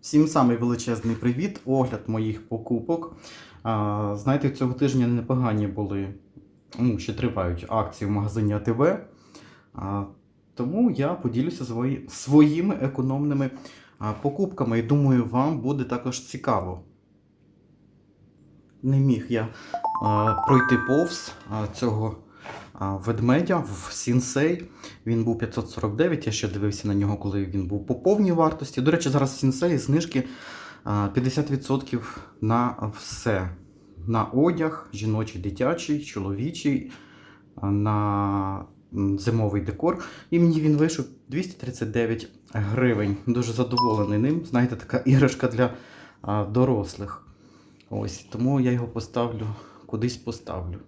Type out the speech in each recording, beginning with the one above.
Всім самий величезний привіт, огляд моїх покупок. А, знаєте, цього тижня непогані були, ну, ще тривають акції в магазині АТВ. А, тому я поділюся свої, своїми економними а, покупками і думаю, вам буде також цікаво. Не міг я а, пройти повз а, цього ведмедя в Сінсей. Він був 549, я ще дивився на нього, коли він був по повній вартості. До речі, зараз Сінсей знижки 50% на все. На одяг, жіночий, дитячий, чоловічий, на зимовий декор. І мені він вийшов 239 гривень. Дуже задоволений ним. Знаєте, така іграшка для дорослих. Ось, тому я його поставлю, кудись поставлю.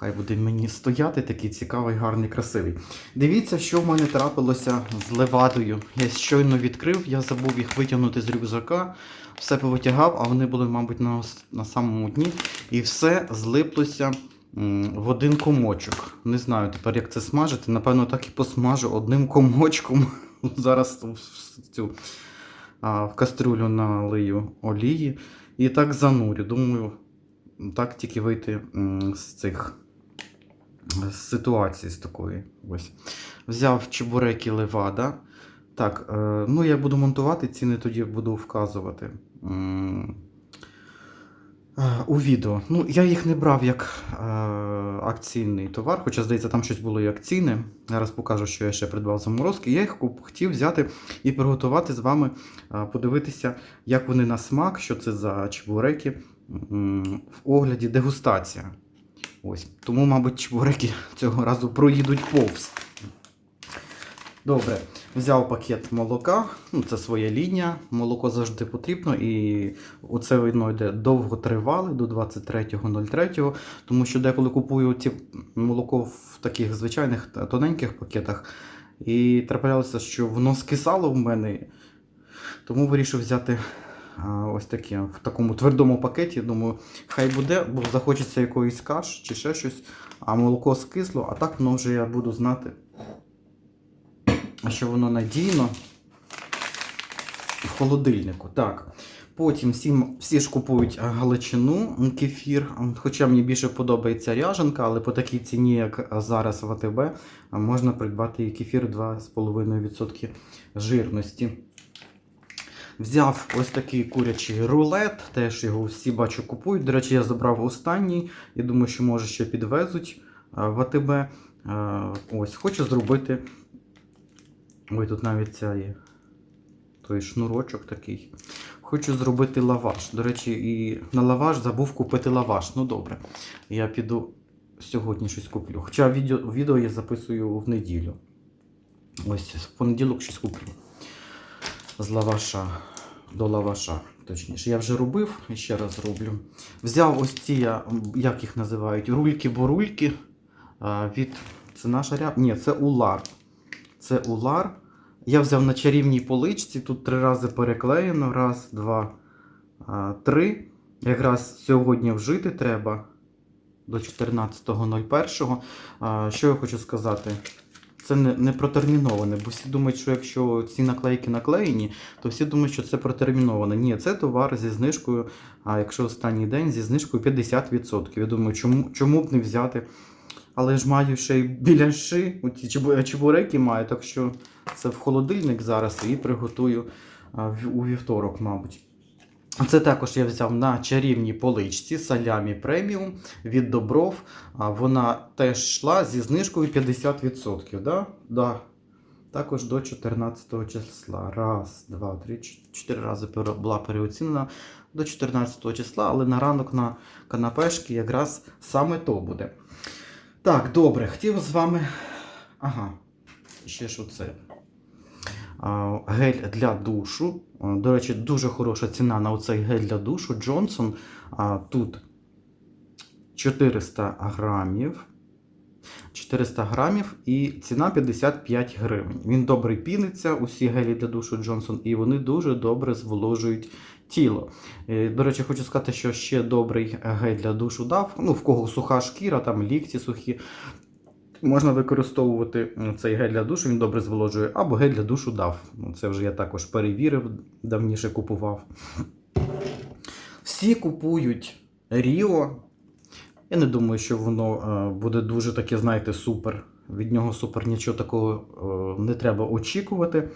Хай буде мені стояти такий цікавий, гарний, красивий. Дивіться, що в мене трапилося з левадою. Я щойно відкрив, я забув їх витягнути з рюкзака, все повитягав, а вони були, мабуть, на, на самому дні. І все злиплося в один комочок. Не знаю тепер, як це смажити. Напевно, так і посмажу одним комочком. Зараз в цю а, в кастрюлю налию олії і так занурю. Думаю, так тільки вийти з цих ситуації з такої. Ось. Взяв чебуреки левада. Так, е, ну я буду монтувати, ціни тоді буду вказувати. Е, У відео. Ну, я їх не брав як е, акційний товар, хоча, здається, там щось було і акційне. Зараз покажу, що я ще придбав заморозки. Я їх хотів взяти і приготувати з вами, подивитися, як вони на смак, що це за чебуреки в огляді дегустація. Ось. Тому, мабуть, чебуреки цього разу проїдуть повз. Добре, взяв пакет молока, ну це своя лінія. Молоко завжди потрібно, і оце видно йде довготривале до 23.03, тому що деколи купую ці молоко в таких звичайних тоненьких пакетах. І траплялося, що воно скисало в мене. Тому вирішив взяти ось таке в такому твердому пакеті. Думаю, хай буде, бо захочеться якоїсь каш чи ще щось, а молоко скисло, а так воно вже я буду знати, що воно надійно в холодильнику. Так. Потім всі, всі ж купують галичину, м, кефір. Хоча мені більше подобається ряженка, але по такій ціні, як зараз в АТБ, можна придбати і кефір 2,5% жирності. Взяв ось такий курячий рулет, теж його всі бачу купують. До речі, я забрав останній і думаю, що може ще підвезуть в АТБ. Ось, хочу зробити. Ой, тут навіть ця є. Той шнурочок такий. Хочу зробити лаваш. До речі, і на лаваш забув купити лаваш. Ну добре. Я піду сьогодні щось куплю. Хоча відео, відео я записую в неділю. Ось в понеділок щось куплю з лаваша до лаваша. Точніше, я вже робив і ще раз роблю. Взяв ось ці, як їх називають, рульки-борульки. Від... Це наша ряб? Ні, це улар. Це улар. Я взяв на чарівній поличці. Тут три рази переклеєно. Раз, два, три. Якраз сьогодні вжити треба до 14.01. Що я хочу сказати? Це не, не протерміноване, бо всі думають, що якщо ці наклейки наклеєні, то всі думають, що це протерміноване. Ні, це товар зі знижкою, а якщо останній день зі знижкою 50%. Я думаю, чому, чому б не взяти? Але ж маю ще й біляши, оці чебу- чебуреки маю, так що це в холодильник зараз і приготую у вівторок, мабуть. Це також я взяв на чарівній поличці салямі преміум від Добров. Вона теж йшла зі знижкою 50%. Да? Да. Також до 14 числа. Раз, два, три, чотири рази була переоцінена до 14 числа, але на ранок на канапешки якраз саме то буде. Так, добре, хотів з вами. Ага, ще ж оце. Гель для душу. До речі, дуже хороша ціна на оцей гель для душу. Джонсон. Тут 400 грамів. 400 грамів і ціна 55 гривень. Він добре піниться, усі гелі для душу Джонсон, і вони дуже добре зволожують тіло. Е, До речі, хочу сказати, що ще добрий гель для душу дав. Ну, в кого суха шкіра, там лікті сухі. Можна використовувати цей гель для душу, він добре зволожує, або гель для душу дав. Ну, Це вже я також перевірив, давніше купував. Всі купують Ріо. Я не думаю, що воно е, буде дуже таке, знаєте, супер. Від нього супер нічого такого е, не треба очікувати.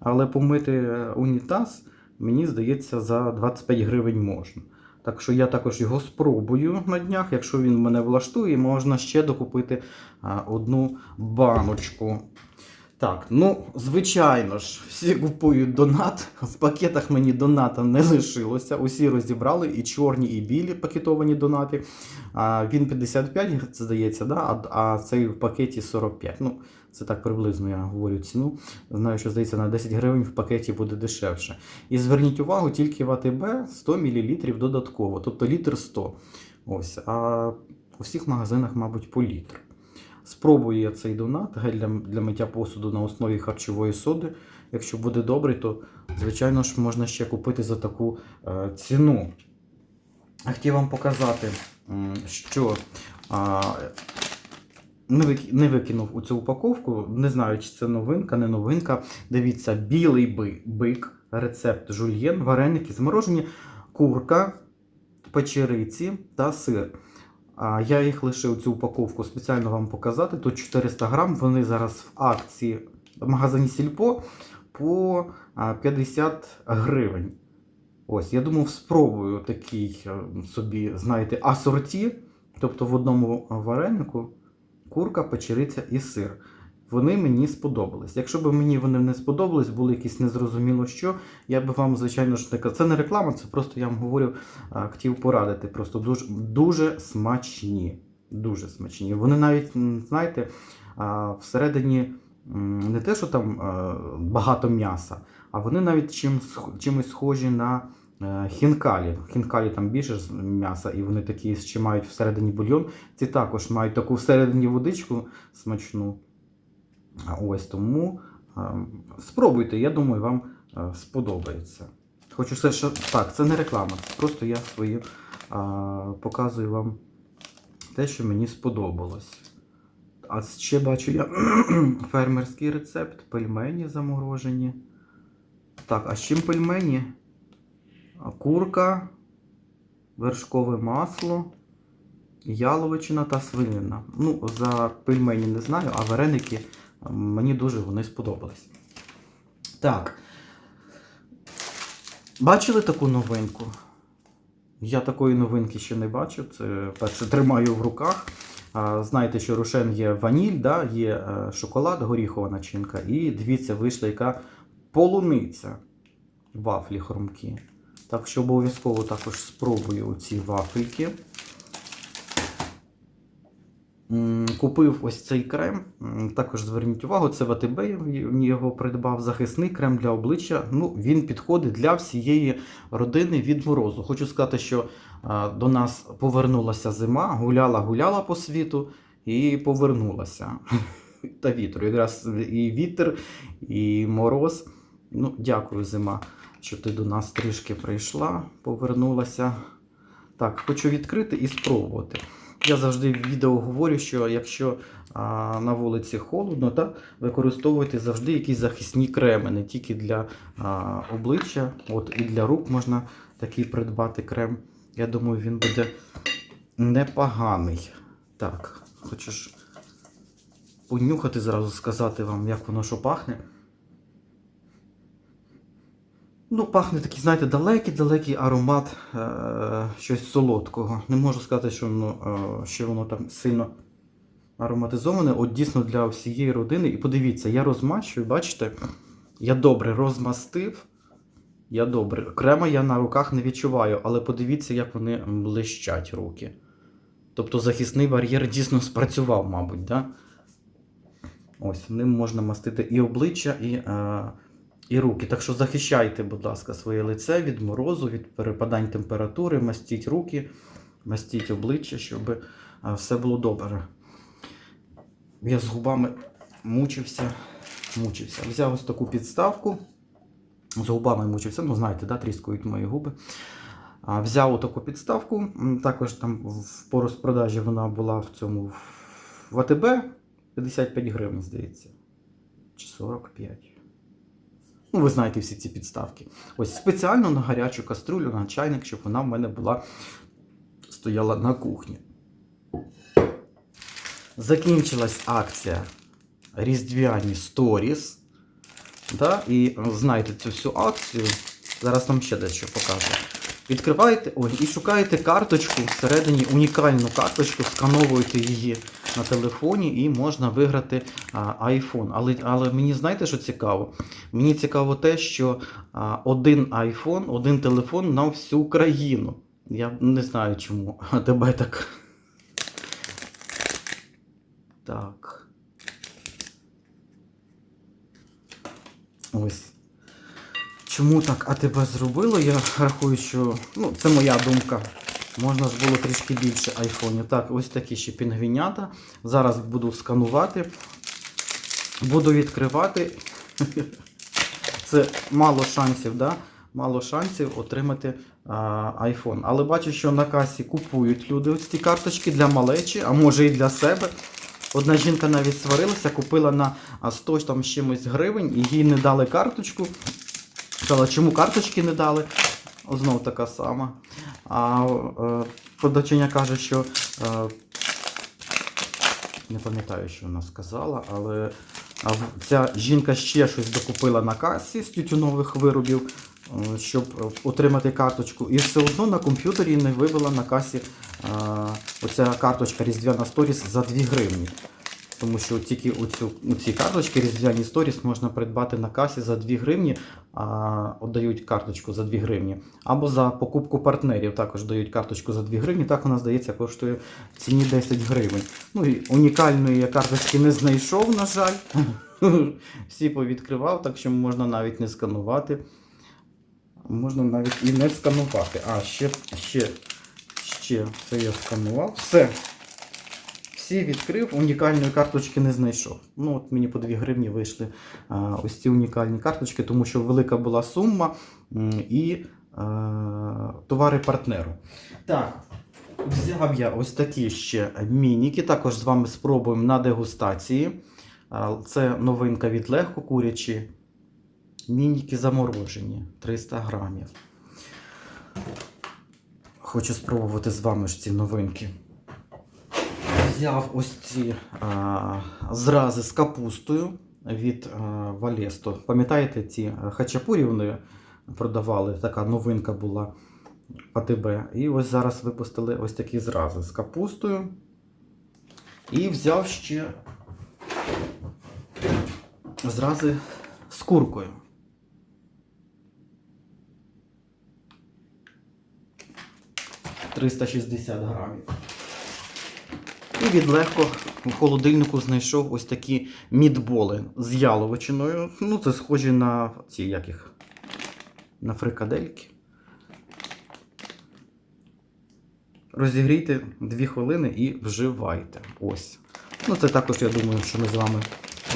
Але помити е, унітаз, мені здається, за 25 гривень можна. Так що я також його спробую на днях. Якщо він мене влаштує, можна ще докупити одну баночку. Так, ну, звичайно ж, всі купують донат. В пакетах мені доната не лишилося. Усі розібрали і чорні, і білі пакетовані донати. А, він 55, здається, да? а, а цей в пакеті 45. Ну, це так приблизно я говорю ціну. Знаю, що здається, на 10 гривень в пакеті буде дешевше. І зверніть увагу, тільки в АТБ 100 мл додатково, тобто літр 100. Ось, а у всіх магазинах, мабуть, по літр. Спробую я цей донат гель для, для миття посуду на основі харчової соди. Якщо буде добрий, то звичайно ж можна ще купити за таку е, ціну. Хотів вам показати, що не, вик- не викинув у цю упаковку. Не знаю, чи це новинка, не новинка. Дивіться, білий бик, рецепт жульєн, вареники, зморожені, курка, печериці та сир. А я їх лишив цю упаковку спеціально вам показати. Тут 400 грам. Вони зараз в акції в магазині Сільпо по 50 гривень. Ось, я думав, спробую такий е, собі, знаєте, асорті. Тобто в одному варенику курка, печериця і сир. Вони мені сподобались. Якщо б мені вони не сподобались, були якісь незрозуміло що, я б вам, звичайно ж, не казав. Це не реклама, це просто я вам говорю, хотів порадити. Просто дуже, дуже смачні. Дуже смачні. Вони навіть, знаєте, всередині не те, що там багато м'яса, а вони навіть чим, чимось схожі на хінкалі. Хінкалі там більше м'яса, і вони такі ще мають всередині бульйон. Ці також мають таку всередині водичку смачну. Ось тому е, спробуйте, я думаю, вам е, сподобається. Хочу все, що так, це не реклама, просто я свою е, показую вам те, що мені сподобалось. А ще бачу я фермерський рецепт, пельмені заморожені. Так, а з чим пельмені? Курка, вершкове масло, яловичина та свинина. Ну, за пельмені не знаю, а вареники мені дуже вони сподобались. Так. Бачили таку новинку? Я такої новинки ще не бачив. Це перше тримаю в руках. Знаєте, що Рошен є ваніль, да? є е, шоколад, горіхова начинка. І дивіться, вийшла яка полуниця. Вафлі хрумкі. Так що обов'язково також спробую ці вафельки. Купив ось цей крем. Також зверніть увагу, це в АТБ його придбав. Захисний крем для обличчя. Ну, він підходить для всієї родини від морозу. Хочу сказати, що до нас повернулася зима, гуляла, гуляла по світу і повернулася. Та вітру. Якраз і вітер, і мороз. Ну, дякую, зима, що ти до нас трішки прийшла, повернулася. Так, хочу відкрити і спробувати. Я завжди в відео говорю, що якщо а, на вулиці холодно, та використовуйте завжди якісь захисні креми, не тільки для а, обличчя, от і для рук можна такий придбати крем. Я думаю, він буде непоганий. Так, хочу понюхати зразу сказати вам, як воно що пахне. Ну, пахне такий, знаєте, далекий-далекий аромат е- щось солодкого. Не можу сказати, що воно, е- що воно там сильно ароматизоване. От дійсно для всієї родини. І подивіться, я розмащую, бачите, я добре розмастив. Я добре. Крема я на руках не відчуваю, але подивіться, як вони блищать руки. Тобто захисний бар'єр дійсно спрацював, мабуть, да? Ось, ним можна мастити і обличчя, і. Е- і руки. Так що захищайте, будь ласка, своє лице від морозу, від перепадань температури, мастіть руки, мастіть обличчя, щоб е, все було добре. Я з губами мучився, мучився. Взяв ось таку підставку. З губами мучився, ну знаєте, да, тріскують мої губи. Взяв таку підставку. Також там в- по розпродажі вона була в цьому в АТБ 55 гривень, здається. Чи 45. Ну, ви знаєте всі ці підставки. Ось спеціально на гарячу каструлю, на чайник, щоб вона в мене була стояла на кухні. Закінчилась акція Різдвяні Сторіс. Да? І знаєте цю всю акцію. Зараз вам ще дещо покажу. Відкриваєте ой, і шукаєте карточку всередині унікальну карточку, скановуєте її на телефоні і можна виграти iPhone. Але, але мені знаєте, що цікаво? Мені цікаво те, що один iPhone, один телефон на всю країну. Я не знаю чому. Тебе так. Так. Ось. Чому так АТБ зробило? Я рахую, що ну, це моя думка. Можна ж було трішки більше айфонів. Так, ось такі ще пінгвінята. Зараз буду сканувати. Буду відкривати. Це мало шансів, да? Мало шансів отримати iPhone. Але бачу, що на касі купують люди ось ці карточки для малечі, а може і для себе. Одна жінка навіть сварилася, купила на 100 там чимось гривень і їй не дали карточку. Сказала, чому карточки не дали? Знов така сама. А е, продавчиня каже, що е, не пам'ятаю, що вона сказала, але ця жінка ще щось докупила на касі з тютюнових виробів, е, щоб отримати карточку. І все одно на комп'ютері не вибила на касі оця карточка Різдвяна Сторіс за 2 гривні. Тому що тільки оцю, ці карточки Різдвяні Сторіс можна придбати на касі за 2 гривні, а отдають карточку за 2 гривні. Або за покупку партнерів також дають карточку за 2 гривні. Так вона, здається, коштує в ціні 10 гривень. Ну і унікальної я карточки не знайшов, на жаль. Всі повідкривав, так що можна навіть не сканувати. Можна навіть і не сканувати. А, ще, ще, ще це я сканував. Все. Всі відкрив, унікальної карточки не знайшов. Ну, от мені по 2 гривні вийшли ось ці унікальні карточки, тому що велика була сума і товари партнеру. Так, взяв я ось такі ще мініки. Також з вами спробуємо на дегустації. Це новинка від легко курячі. Мініки заморожені 300 грамів. Хочу спробувати з вами ж ці новинки. Взяв ось ці а, зрази з капустою від а, Валесто. Пам'ятаєте, ці е, хачапурі вони продавали, така новинка була АТБ. І ось зараз випустили ось такі зрази з капустою. І взяв ще зрази з куркою. «360 грамів. І від легко у холодильнику знайшов ось такі мідболи з яловичиною. Ну, це схожі на ці як їх, на фрикадельки. Розігрійте 2 хвилини і вживайте. Ось. Ну, це також, я думаю, що ми з вами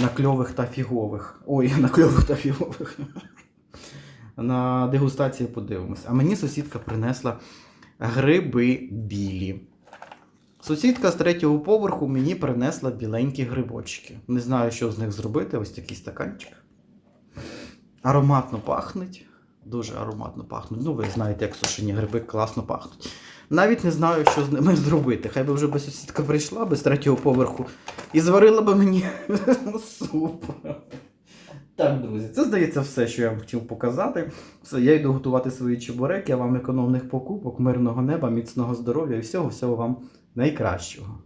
на кльових та фігових. Ой, на кльових та фігових. На дегустації подивимось. А мені сусідка принесла гриби білі. Сусідка з третього поверху мені принесла біленькі грибочки. Не знаю, що з них зробити. Ось такий стаканчик. Ароматно пахнуть. Дуже ароматно пахнуть. Ну, ви знаєте, як сушені гриби класно пахнуть. Навіть не знаю, що з ними зробити. Хай би вже би сусідка прийшла би з третього поверху і зварила би мені суп. Так, друзі, це здається все, що я вам хотів показати. Все, я йду готувати свої чебуреки, а вам економних покупок, мирного неба, міцного здоров'я і всього, всього вам найкращого.